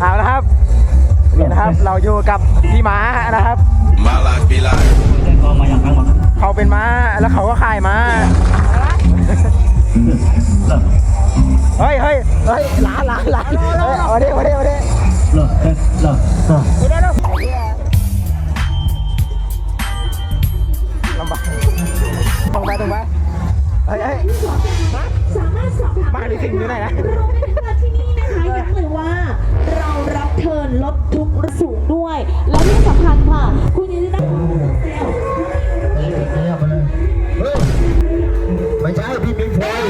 เอาละครับนี่นะครับ เราอยู่กับพี่ม้านะครับ My life be like. เขาเป็นม้าแล้วเขาก็ขายม้าเฮ้ยเฮ้ยเฮ้ยหลานหลานหลานเฮ้ยเอาดิเอาดิเอาดิ ลำบากตรงไปตรงไปเฮ้ยเฮ้ยสามารถสอบถามบ้านนี้สิ่งอยู่ไหนนะ ทิร์นลดทุกข์สูงด้วย และที่สำคัญค่ะ คุณยังได้ไม่ใช่พี่มิกโฟย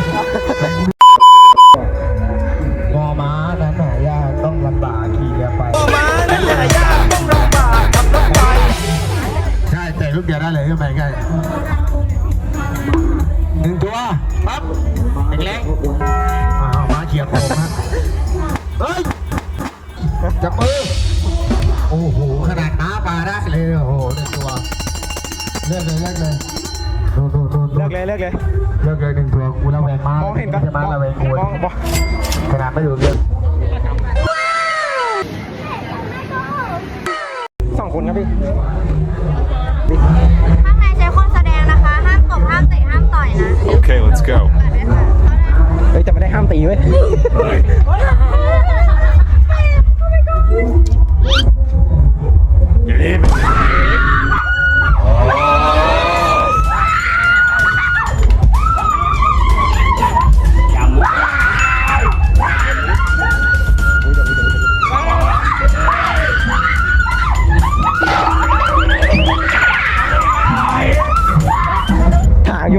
งอม้านั้นหายากต้องลำบากขี่เรือไปงอม้านั้นหายากต้องลำบากขับรถไปใช่แต่ลูกเดียวได้เลยใช่ไหมใกล้หนึ่งตัวปั๊บเล็ก จับมือ โอ้โห ขนาดน้าปลาได้เลย โอ้โหหนึ่งตัวเลือกเลยเลือกเลยดูดูดูดูเลิกเลยเลิกเลยเลิกเลยหนึ่งตัวกูระแวงมากมองเห็นก็ใช่ไหมระแวงกูมองมองขนาดไม่อยู่เรื่องสองคนครับพี่ข้างในใช้คนแสดงนะคะ ห้ามตบห้ามเตะห้ามต่อยนะ Okay, let's go. เฮ้ยแต่ไม่ได้ห้ามตีเว้ย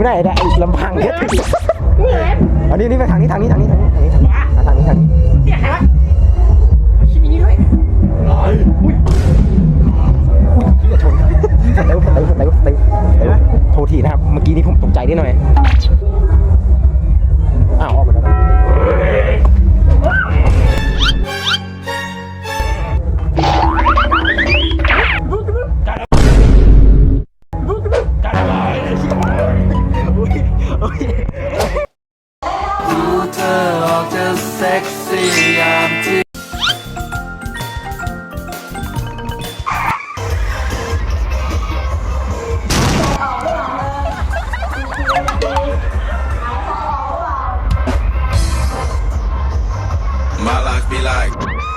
ทางอยู่ไหนเนี่ยไอ้ลำพังเนี่ยอันนี้นี่ไปทางนี้ทางนี้ทางนี้ทางนี้ทางนี้ทางนี้อะทางนี้ทางนี้อุ้ยอย่าชนเร็วเร็วเร็วเร็วเร็วโทษทีนะครับ เมื่อกี้นี้ผมตกใจนิดหน่อยอ้าวออกไป เซ็กซี่ยามที่ My life be like. Helicopter, helicopter. ข้อไห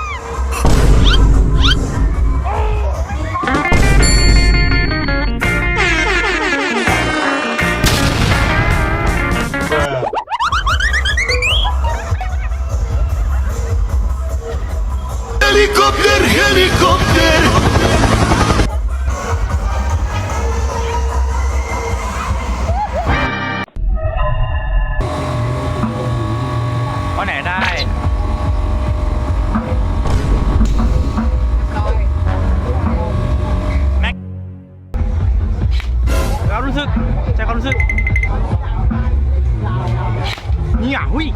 นได้แม็กความรู้สึกใช้ความรู้สึกนี่อะหุ้ย